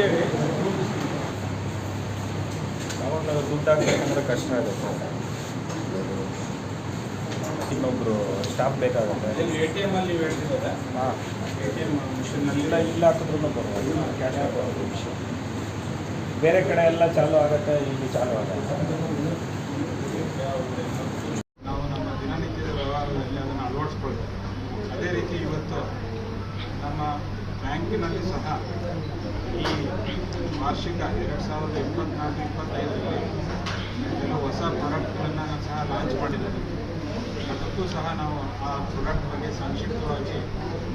ಹೇಳಿ. ಅವಾಗ ದುಡ್ಡು ಹಾಕ್ಬೇಕಂದ್ರೆ ಕಷ್ಟ ಆಗುತ್ತೆ. ಇನ್ನೊಬ್ರು ಸ್ಟಾಫ್ ಬೇಕಾಗುತ್ತೆ. ಎ ಟಿ ಎಂ ಅಲ್ಲಿ ಹಾಂ. ಎ ಟಿ ಎಂ ಮಿಷನ್ನಲ್ಲಿ ಇಲ್ಲ ಇಲ್ಲ ಹಾಕಿದ್ರು ಬರ್ಬೋದು ಕ್ಯಾಶ್ ಹಾಕೋದು ವಿಷಯ ಬೇರೆ ಕಡೆ ಎಲ್ಲ ಚಾಲು ಆಗುತ್ತೆ ಇಲ್ಲಿ ಚಾಲು ಆಗುತ್ತೆ. ನಾವು ನಮ್ಮ ದಿನನಿತ್ಯದ ವ್ಯವಹಾರದಲ್ಲಿ ಅದನ್ನು ಅಳವಡಿಸ್ಕೊಳ್ಬೇಕು. ಅದೇ ರೀತಿ ಇವತ್ತು ನಮ್ಮ ಬ್ಯಾಂಕಿನಲ್ಲಿ ಸಹ ಈ ವಾರ್ಷಿಕ ಎರಡು ಸಾವಿರದ ಇಪ್ಪತ್ನಾಲ್ಕು, ಇಪ್ಪತ್ತೈದರಲ್ಲಿ ಕೆಲವು ಹೊಸ ಪ್ರಾಡಕ್ಟ್ಗಳನ್ನು ಸಹ ಲಾಂಚ್ ಮಾಡಿದ್ದಾರೆ. ಅದಕ್ಕೂ ಸಹ ನಾವು ಆ ಪ್ರಾಡಕ್ಟ್ ಬಗ್ಗೆ ಸಂಕ್ಷಿಪ್ತವಾಗಿ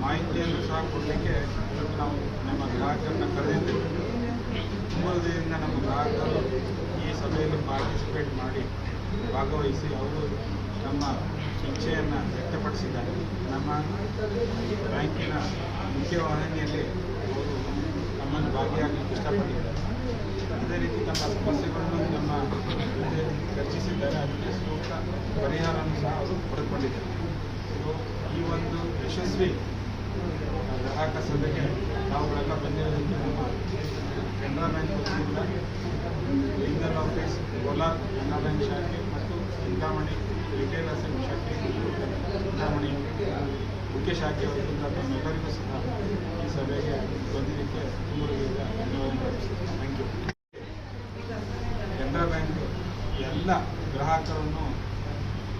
ಮಾಹಿತಿಯನ್ನು ಸಹ ಕೊಡಲಿಕ್ಕೆ ನಾವು ನಮ್ಮ ಗ್ರಾಹಕರನ್ನು ಕರೆದಿದ್ದೇವೆ. ತುಂಬ ದಿನದಿಂದ ನಮ್ಮ ಗ್ರಾಹಕರು ಈ ಸಭೆಯಲ್ಲಿ ಪಾರ್ಟಿಸಿಪೇಟ್ ಮಾಡಿ ಭಾಗವಹಿಸಿ ಅವರು ನಮ್ಮ ಇಚ್ಛೆಯನ್ನು ವ್ಯಕ್ತಪಡಿಸಿದ್ದಾರೆ. ನಮ್ಮ ಬ್ಯಾಂಕಿನ ಮುಖ್ಯವಾಹಿನಿಯಲ್ಲಿ ಅವರು ನಮ್ಮನ್ನು ಭಾಗಿಯಾಗಲಿಕ್ಕೆ ಇಷ್ಟಪಟ್ಟಿದ್ದಾರೆ ಅದೇ ರೀತಿ ತಮ್ಮ ಸಮಸ್ಯೆಗಳನ್ನು ನಮ್ಮ ಚರ್ಚಿಸಿದ್ದಾರೆ. ಅದಕ್ಕೆ ಸೂಕ್ತ ಪರಿಹಾರವನ್ನು ಸಹ ಅವರು ಪಡೆದುಕೊಂಡಿದ್ದಾರೆ. ಸೊ ಈ ಒಂದು ಯಶಸ್ವಿ ಗ್ರಾಹಕ ಸಭೆಗೆ ನಾವುಗಳೆಲ್ಲ ಬಂದಿರೋದಕ್ಕೆ ನಮ್ಮ ಕೆನರಾ ಬ್ಯಾಂಕ್ ವತಿಯಿಂದ legal office Kolar Canara bank ಶಾಖೆ ಮತ್ತು ಚಿಂತಾಮಣಿ ರಿಟೇಲ್ ಅಸೆಂಟ್ ಶಾಖೆ ಚಿಂತಾಮಣಿ ಮುಖ್ಯ ಶಾಖೆ ವತಿಯಿಂದ ತಮ್ಮೆಲ್ಲರಿಗೂ ಸಹ ಈ ಸಭೆಗೆ ಬಂದಿದ್ದಕ್ಕೆ ತುಂಬ ಧನ್ಯವಾದ ಥ್ಯಾಂಕ್ ಯು ಕೆನರಾ ಬ್ಯಾಂಕ್ ಎಲ್ಲ ಗ್ರಾಹಕರನ್ನು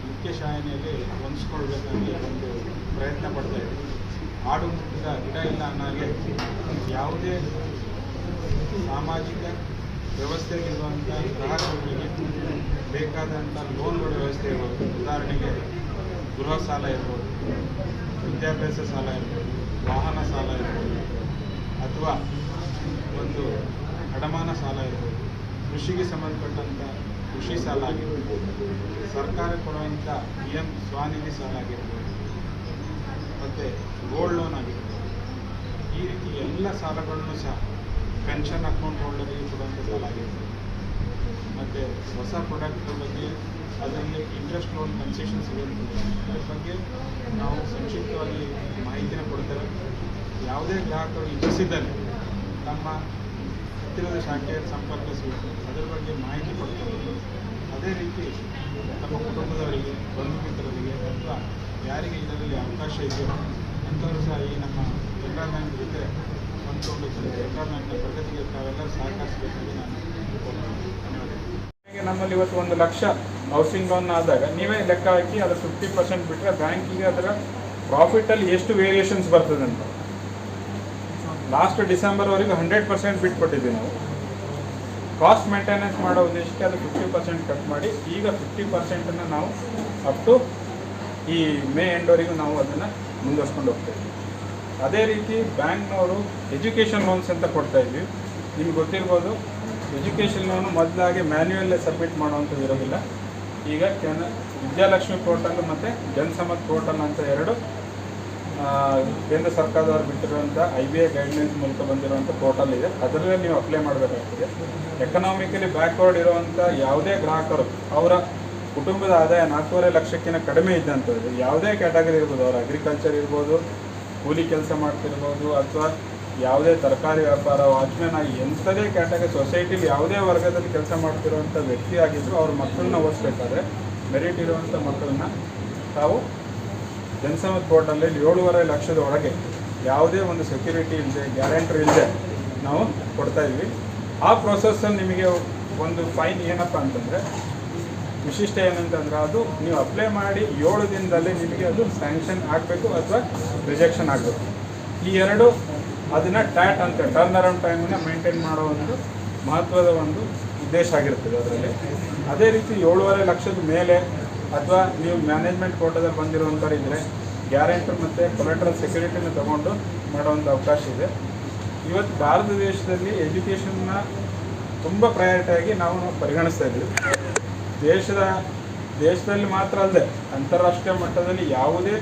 ಮುಖ್ಯ ಶಾಯನೆಯಲ್ಲಿ ಹೊಂದಿಸ್ಕೊಳ್ಬೇಕಾಗಿ ಒಂದು ಪ್ರಯತ್ನ ಪಡ್ತಾ ಇದೆ ಆಡು ಮುಟ್ಟಿದ ಗಿಡ ಇಲ್ಲ ಅನ್ನೋಂಗೆ ಯಾವುದೇ ಸಾಮಾಜಿಕ ವ್ಯವಸ್ಥೆಗಿರುವಂಥ ಗ್ರಾಹಕರಿಗೆ ಬೇಕಾದಂಥ ಲೋನ್ಗಳ ವ್ಯವಸ್ಥೆ ಇರ್ಬೋದು. ಉದಾಹರಣೆಗೆ ಗೃಹ ಸಾಲ ಇರ್ಬೋದು, ವಿದ್ಯಾಭ್ಯಾಸ ಸಾಲ ಇರ್ಬೋದು, ವಾಹನ ಸಾಲ ಇರ್ಬೋದು, ಅಥವಾ ಒಂದು ಅಡಮಾನ ಸಾಲ ಇರ್ಬೋದು. ಕೃಷಿಗೆ ಸಂಬಂಧಪಟ್ಟಂಥ ಕೃಷಿ ಸಾಲ ಆಗಿರ್ಬೋದು, ಸರ್ಕಾರ ಕೊಡುವಂಥ ಪಿ ಎಂ ಸ್ವಾನಿಧಿ ಸಾಲ ಆಗಿರ್ಬೋದು, ಮತ್ತು ಗೋಲ್ಡ್ ಲೋನ್ ಆಗಿರ್ಬೋದು, ಈ ರೀತಿ ಎಲ್ಲ ಸಾಲಗಳನ್ನು ಸಹ ಪೆನ್ಷನ್ ಅಕೌಂಟ್ ಹೋಲ್ಡರಿಗೆ ಕೊಡುವಂಥ ಸಾಲ ಆಗಿರ್ಬೋದು. ಮತ್ತು ಹೊಸ ಪ್ರಾಡಕ್ಟ್ ಬಗ್ಗೆ ಅದರಲ್ಲಿ ಇಂಟ್ರೆಸ್ಟ್ ಲೋನ್ ಕನ್ಸೆಷನ್ ಸಿಗುತ್ತೆ. ಅದ್ರ ಬಗ್ಗೆ ನಾವು ಸಂಕ್ಷಿಪ್ತವಾಗಿ ಮಾಹಿತಿನ ಕೊಡ್ತೇವೆ. ಯಾವುದೇ ಗ್ರಾಹಕರು ಇಚ್ಛಿಸಿದಲ್ಲಿ ನಮ್ಮ ಹತ್ತಿರದ ಶಾಖೆಯನ್ನು ಸಂಪರ್ಕಿಸಬೇಕು ಅದರ ಬಗ್ಗೆ ಮಾಹಿತಿ ಕೊಡ್ತೇವೆ. ಅದೇ ರೀತಿ ತಮ್ಮ ಕುಟುಂಬದವರಿಗೆ ಬಂಧು ಮಿತ್ರರಿಗೆ ಅಥವಾ ಯಾರಿಗೆ ಇದರಲ್ಲಿ ಅವಕಾಶ ಇದೆಯೋ, ಅಂಥವರು ಸಹ ಈ ನಮ್ಮ ಕೆನರಾ ಬ್ಯಾಂಕ್ ಜೊತೆ ಹೊಂದ್ಕೊಂಡು ಕೆನರಾ ಬ್ಯಾಂಕ್ನ ಪ್ರಗತಿಗೆ ತಾವೆಲ್ಲರೂ ಸಹಕರಿಸಬೇಕಾಗಿ ನಾನು ನಮ್ಮಲ್ಲಿ ಇವತ್ತು ಒಂದು ಲಕ್ಷ ಹೌಸಿಂಗ್ ಲೋನ್ ಆದಾಗ ನೀವೇ ಲೆಕ್ಕ ಹಾಕಿ ಅದರ ಫಿಫ್ಟಿ ಪರ್ಸೆಂಟ್ ಬಿಟ್ಟರೆ ಬ್ಯಾಂಕಿಗೆ ಅದರ ಪ್ರಾಫಿಟಲ್ಲಿ ಎಷ್ಟು ವೇರಿಯೇಷನ್ಸ್ ಬರ್ತದೆ ಅಂತ. ಲಾಸ್ಟ್ ಡಿಸೆಂಬರ್ವರೆಗೂ ಹಂಡ್ರೆಡ್ ಪರ್ಸೆಂಟ್ ಬಿಟ್ಕೊಟ್ಟಿದ್ವಿ ನಾವು. ಕಾಸ್ಟ್ ಮೇಂಟೆನೆನ್ಸ್ ಮಾಡೋ ಉದ್ದೇಶಕ್ಕೆ ಅದು ಫಿಫ್ಟಿ ಪರ್ಸೆಂಟ್ ಕಟ್ ಮಾಡಿ, ಈಗ ಫಿಫ್ಟಿ ಪರ್ಸೆಂಟನ್ನು ನಾವು ಅಪ್ ಟು ಈ ಮೇ ಎಂಡ್ವರೆಗೂ ನಾವು ಅದನ್ನು ಮುಂದುವರ್ಸ್ಕೊಂಡು ಹೋಗ್ತೇವೆ. ಅದೇ ರೀತಿ ಬ್ಯಾಂಕ್ನವರು ಎಜುಕೇಷನ್ ಲೋನ್ಸ್ ಅಂತ ಕೊಡ್ತಾ ಇದ್ವಿ. ನಿಮ್ಗೆ ಗೊತ್ತಿರ್ಬೋದು ಎಜುಕೇಷನ್ ಲೋನು ಮೊದಲಾಗಿ ಮ್ಯಾನ್ಯುಯಲ್ಲೇ ಸಬ್ಮಿಟ್ ಮಾಡುವಂಥದ್ದು ಇರೋದಿಲ್ಲ. ಈಗ ಕೆನ ವಿದ್ಯಾಲಕ್ಷ್ಮಿ ಪೋರ್ಟಲ್ ಮತ್ತು ಜನಸಮತ್ ಪೋರ್ಟಲ್ ಅಂತ ಎರಡು ಕೇಂದ್ರ ಸರ್ಕಾರದವರು ಬಿಟ್ಟಿರುವಂಥ ಐ ಬಿ ಐ ಗೈಡ್ಲೈನ್ಸ್ ಮೂಲಕ ಬಂದಿರುವಂಥ ಪೋರ್ಟಲ್ ಇದೆ. ಅದರಲ್ಲೇ ನೀವು ಅಪ್ಲೈ ಮಾಡಬೇಕಾಗ್ತದೆ. ಎಕನಾಮಿಕಲಿ ಬ್ಯಾಕ್ವರ್ಡ್ ಇರುವಂಥ ಯಾವುದೇ ಗ್ರಾಹಕರು, ಅವರ ಕುಟುಂಬದ ಆದಾಯ ನಾಲ್ಕೂವರೆ ಲಕ್ಷಕ್ಕಿಂತ ಕಡಿಮೆ ಇದ್ದಂಥದ್ದು, ಯಾವುದೇ ಕ್ಯಾಟಗರಿ ಇರ್ಬೋದು, ಅವರ ಅಗ್ರಿಕಲ್ಚರ್ ಇರ್ಬೋದು, ಕೂಲಿ ಕೆಲಸ ಮಾಡ್ತಿರ್ಬೋದು ಅಥವಾ ಯಾವುದೇ ತರಕಾರಿ ವ್ಯಾಪಾರ, ವಾಚ್ಮ್ಯಾನ್ ಆಗಿ ಎಂಥದೇ ಕ್ಯಾಟಗರಿ ಸೊಸೈಟಿಲಿ ಯಾವುದೇ ವರ್ಗದಲ್ಲಿ ಕೆಲಸ ಮಾಡ್ತಿರುವಂಥ ವ್ಯಕ್ತಿ ಆಗಿದ್ದರೂ ಅವ್ರ ಮಕ್ಕಳನ್ನ ಓದಿಸ್ಬೇಕಾದ್ರೆ ಮೆರಿಟ್ ಇರುವಂಥ ಮಕ್ಕಳನ್ನ ತಾವು ಜನಸಮತ್ ಬೋರ್ಡಲ್ಲಿ ಏಳೂವರೆ ಲಕ್ಷದ ಒಳಗೆ ಯಾವುದೇ ಒಂದು ಸೆಕ್ಯೂರಿಟಿ ಇಲ್ಲದೆ ಗ್ಯಾರಂಟರ್ ಇಲ್ಲದೆ ನಾವು ಕೊಡ್ತಾ ಇದ್ವಿ. ಆ ಪ್ರೊಸೆಸ್ಸಲ್ಲಿ ನಿಮಗೆ ಒಂದು ಫೈನ್ ಏನಪ್ಪ ಅಂತಂದರೆ, ವಿಶಿಷ್ಟ ಏನಂತಂದ್ರೆ ಅದು ನೀವು ಅಪ್ಲೈ ಮಾಡಿ ಏಳು ದಿನದಲ್ಲಿ ನಿಮಗೆ ಅದು ಸ್ಯಾಂಕ್ಷನ್ ಆಗಬೇಕು ಅಥವಾ ರಿಜೆಕ್ಷನ್ ಆಗಬೇಕು. ಈ ಎರಡು ಅದನ್ನು ಟ್ಯಾಟ್ ಅಂತ ಟರ್ನ್ ಅರೌಂಡ್ ಟೈಮನ್ನು ಮೇಂಟೈನ್ ಮಾಡೋ ಒಂದು ಮಹತ್ವದ ಒಂದು ಉದ್ದೇಶ ಆಗಿರ್ತದೆ ಅದರಲ್ಲಿ. ಅದೇ ರೀತಿ ಏಳುವರೆ ಲಕ್ಷದ ಮೇಲೆ ಅಥವಾ ನೀವು ಮ್ಯಾನೇಜ್ಮೆಂಟ್ ಕೋಟದಲ್ಲಿ ಬಂದಿರುವಂಥವ್ರು ಇದ್ದರೆ ಗ್ಯಾರಂಟರ್ ಮತ್ತು ಕೊಲೆಟ್ರಲ್ ಸೆಕ್ಯೂರಿಟಿನ ತಗೊಂಡು ಮಾಡುವಂಥ ಅವಕಾಶ ಇದೆ. ಇವತ್ತು ಭಾರತ ದೇಶದಲ್ಲಿ ಎಜುಕೇಷನ್ನ ತುಂಬ ಪ್ರಯಾರಿಟಿಯಾಗಿ ನಾವು ಪರಿಗಣಿಸ್ತಾ ಇದ್ದೀವಿ. ದೇಶದ, ದೇಶದಲ್ಲಿ ಮಾತ್ರ ಅಲ್ಲದೆ ಅಂತಾರಾಷ್ಟ್ರೀಯ ಮಟ್ಟದಲ್ಲಿ ಯಾವುದೇ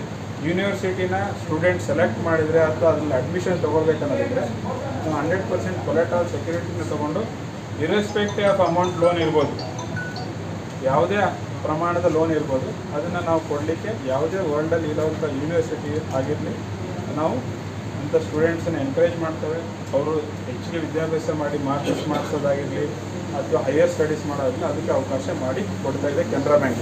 ಯೂನಿವರ್ಸಿಟಿನ ಸ್ಟೂಡೆಂಟ್ ಸೆಲೆಕ್ಟ್ ಮಾಡಿದರೆ ಅಥವಾ ಅದರಲ್ಲಿ ಅಡ್ಮಿಷನ್ ತೊಗೊಳ್ಬೇಕನ್ನೋದಿದ್ರೆ ನಾವು ಹಂಡ್ರೆಡ್ ಪರ್ಸೆಂಟ್ ಕೊಲೆಟ್ರಲ್ ಸೆಕ್ಯೂರಿಟಿನ ತೊಗೊಂಡು ಇರೆಸ್ಪೆಕ್ಟಿವ್ ಆಫ್ ಅಮೌಂಟ್ ಲೋನ್ ಇರ್ಬೋದು. ಯಾವುದೇ ಪ್ರಮಾಣದ ಲೋನ್ ಇರ್ಬೋದು. ಅದನ್ನು ನಾವು ಕೊಡಲಿಕ್ಕೆ ಯಾವುದೇ ವರ್ಲ್ಡಲ್ಲಿ ಇರೋವಂಥ ಯೂನಿವರ್ಸಿಟಿ ಆಗಿರಲಿ, ನಾವು ಅಂಥ ಸ್ಟೂಡೆಂಟ್ಸನ್ನು ಎನ್ಕರೇಜ್ ಮಾಡ್ತೇವೆ. ಅವರು ಹೆಚ್ಚಿಗೆ ವಿದ್ಯಾಭ್ಯಾಸ ಮಾಡಿ ಮಾಸ್ಟರ್ಸ್ ಮಾಡಿಸೋದಾಗಿರಲಿ ಅಥವಾ ಹೈಯರ್ ಸ್ಟಡೀಸ್ ಮಾಡೋದಾಗಲಿ ಅದಕ್ಕೆ ಅವಕಾಶ ಮಾಡಿ ಕೊಡ್ತಾ ಇದೆ ಕೆನರಾ ಬ್ಯಾಂಕ್.